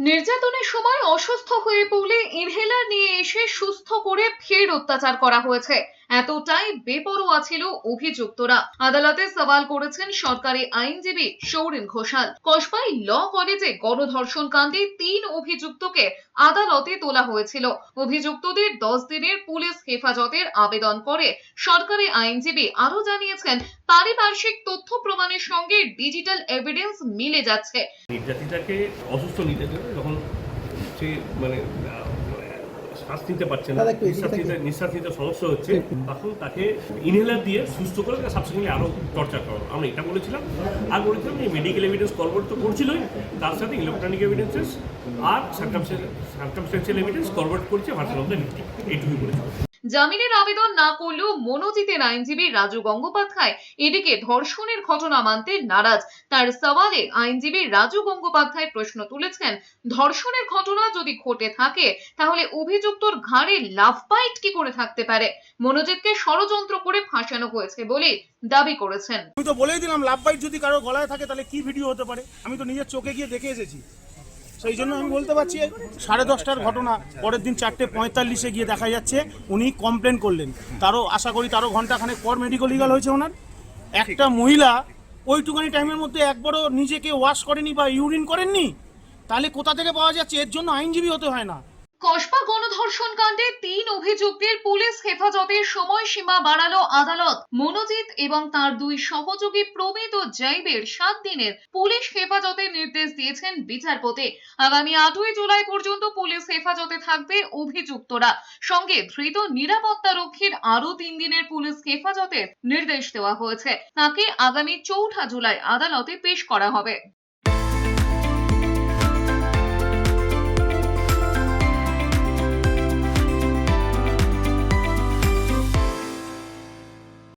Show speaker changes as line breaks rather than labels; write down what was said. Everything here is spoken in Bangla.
নির্যাতনের সময় অসুস্থ হয়ে পড়লে ইনহেলার নিয়ে এসে সুস্থ করে ফের অত্যাচার করা হয়েছে। এতটাই বেপরোয়া ছিল অভিযুক্তরা। আদালতে সওয়াল করেছেন সরকারি আইনজীবী সৌরেন ঘোষাল। কসবাই ল কলেজে গণধর্ষণ কাণ্ডে তিন অভিযুক্তকে আদালতে তোলা হয়েছিল। অভিযুক্তদের দশ দিনের পুলিশ হেফাজতের আবেদন করে সরকারি আইনজীবী আরও জানিয়েছেন, পারিপার্শ্বিক তথ্য প্রমাণের সঙ্গে ডিজিটাল এভিডেন্স মিলে যাচ্ছে।
নির্যাতিতাকে অসুস্থ নির্যাতিতা যখন সে মানে শ্বাস নিতে পারছে না। নিঃশ্বাস নিতে নিঃশ্বাস নিতে সমস্যা হচ্ছে। তখন তাকে ইনহেলার দিয়ে সুস্থ করে তাকে সাবসিডেন্টলি আরও চর্চা করো আমরা এটা বলেছিলাম। আর বলেছিলাম যে মেডিকেল এভিডেন্স করবট তো করছিলই। তার সাথে ইলেকট্রনিক এভিডেন্সেস আর সার্কামস্টেন্সিয়াল এভিডেন্স করবট করছে ভার্সন অফ দ্য ভিক্টিম এইটুকুই বলেছিলাম।
জামিনের আবেদন না করলেও মনোজিতের আইনজীবী রাজু গঙ্গোপাধ্যায় এদিকে ধর্ষণের ঘটনা মানতে নারাজ। তার সওয়ালে আইনজীবী রাজু গঙ্গোপাধ্যায় প্রশ্ন তুলেছেন, ধর্ষণের ঘটনা যদি ঘটে থাকে, তাহলে অভিযুক্তর ঘাড়ে লাভ বাইট কি করে থাকতে পারে? মনোজিৎকে ষড়যন্ত্র করে ফাঁসানো হয়েছে বলে দাবি করেছেন।
আমি তো বলেই দিলাম, লাভ বাইট যদি কারও গলায় থাকে, তাহলে কি ভিডিও হতে পারে? আমি তো নিজের চোখে গিয়ে দেখে এসেছি। সেই জন্য আমি বলতে পারছি, সাড়ে দশটার ঘটনা, পরের দিন চারটে পঁয়তাল্লিশে গিয়ে দেখা যাচ্ছে, উনি কমপ্লেন করলেন। তারও আশা করি তারও ঘন্টাখানেক পর মেডিকেল লিগাল হয়েছে ওনার। একটা মহিলা ওইটুকানি টাইমের মধ্যে একবারও নিজেকে ওয়াশ করেনি বা ইউরিন করেননি, তাহলে কোথা থেকে পাওয়া যাচ্ছে? এর জন্য আইনজীবী হতে হয় না।
কসবা গণধর্ষণ কাণ্ডে তিন অভিযুক্তের পুলিশ হেফাজতের সময়সীমা বাড়ালো আদালত। মনোজিৎ এবং তার দুই সহযোগী প্রমিত ও জৈবের সাত দিনের পুলিশ হেফাজতের নির্দেশ দিয়েছেন বিচারপতি। আগামী আটই জুলাই পর্যন্ত পুলিশ হেফাজতে থাকবে অভিযুক্তরা। সঙ্গে ধৃত নিরাপত্তা রক্ষীর আরও তিন দিনের পুলিশ হেফাজতের নির্দেশ দেওয়া হয়েছে। তাকে আগামী চৌঠা জুলাই আদালতে পেশ করা হবে।